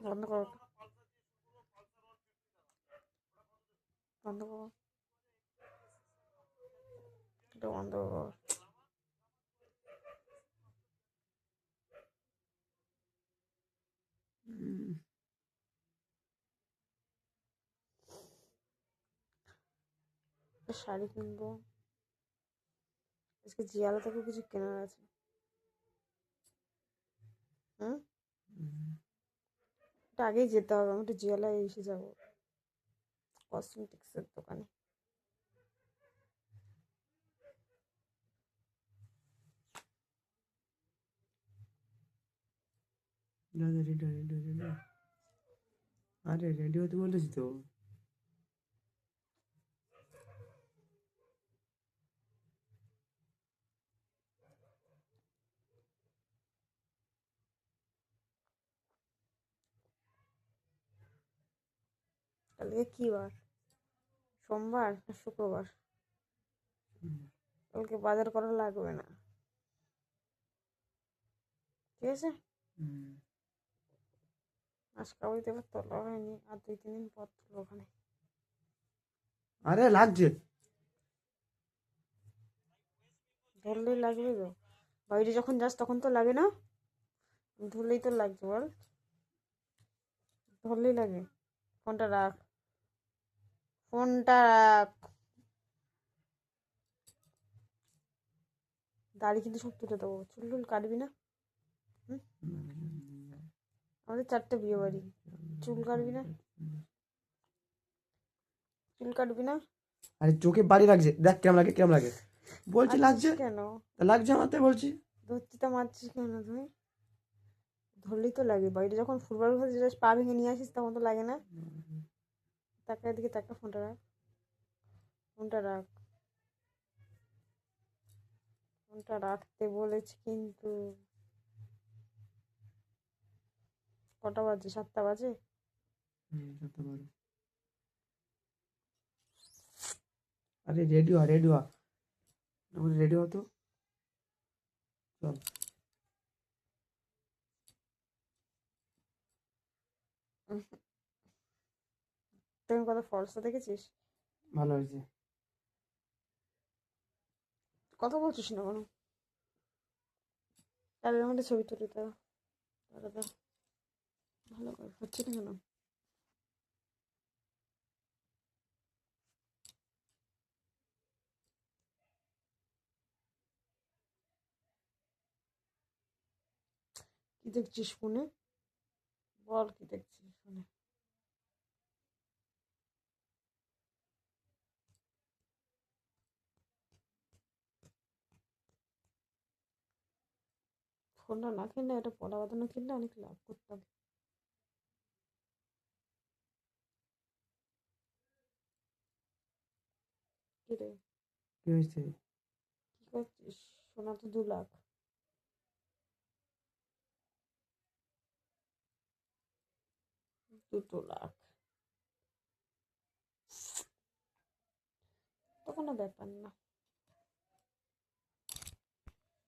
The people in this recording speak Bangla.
বন্ধ করো। বন্ধ করো। এটা করো। শাড়ি কিনবো। আজকে জিয়ালা থেকে কিছু কেনার আছে। হুম। একটু আগেই যেতে হবে, আমি একটু জেলায় এসে যাব। কসমেটিক্সের দোকানে। আরে, রেডি হতে বলেছি তো। কালকে কি বার? সোমবার না শুক্রবার? কালকে বাজার করা লাগবে না। ঠিক আছে। আজ কাবুলিতে এবার তোলা হয়নি আর দুই তিন দিন পর তুলবো ওখানে। আরে লাগছে। ধরলেই লাগবে তো। বাইরে যখন যাস তখন তো লাগে না? ধরলেই তো লাগছে বল। ধরলেই লাগে। ফোনটা রাখ। ফোনটা দাড়ি কিন্তু সব তুলে দেবো। চুল টুল কাটবি না? আমাদের চারটে বিয়ে বাড়ি। চুল কাটবি না? চুল কাটবি না? আরে চোখে বাড়ি লাগছে। দেখ কেমন লাগে কেমন লাগে। বলছি লাগছে? কেন? তা লাগছে আমার তাই বলছি। ধরতে মারছিস কেন তুই? ধরলেই তো লাগে। বাড়িটা যখন ফুটবল খেলতে যাস পা ভেঙে নিয়ে আসিস তখন তো লাগে না। তাকা এদিকে তাকা ফোনটা রাখ। ফোনটা রাখ। ফোনটা রাখতে বলেছি কিন্তু কটা বাজে? সাতটা বাজে। আরে রেডি হ রেডি হ। রেডি হ তো। চল। তুমি কত ফলসটা দেখেছিস? ভালো হয়েছে। কথা বলছিস না কোনো? তাহলে আমাদের ছবি তুলি তাহলে। ভালো করে হচ্ছে না কেন? কি দেখছিস ফোনে? বল কি দেখছিস ফোনে? ফোনটা না কিনলে এটা পড়া বাঁধানো কিনলে অনেক লাভ করতাম। কি রে? কি হয়েছে? কি করছিস? সোনা তো দু লাখ। দুটো লাখ। তো কোনো ব্যাপার না।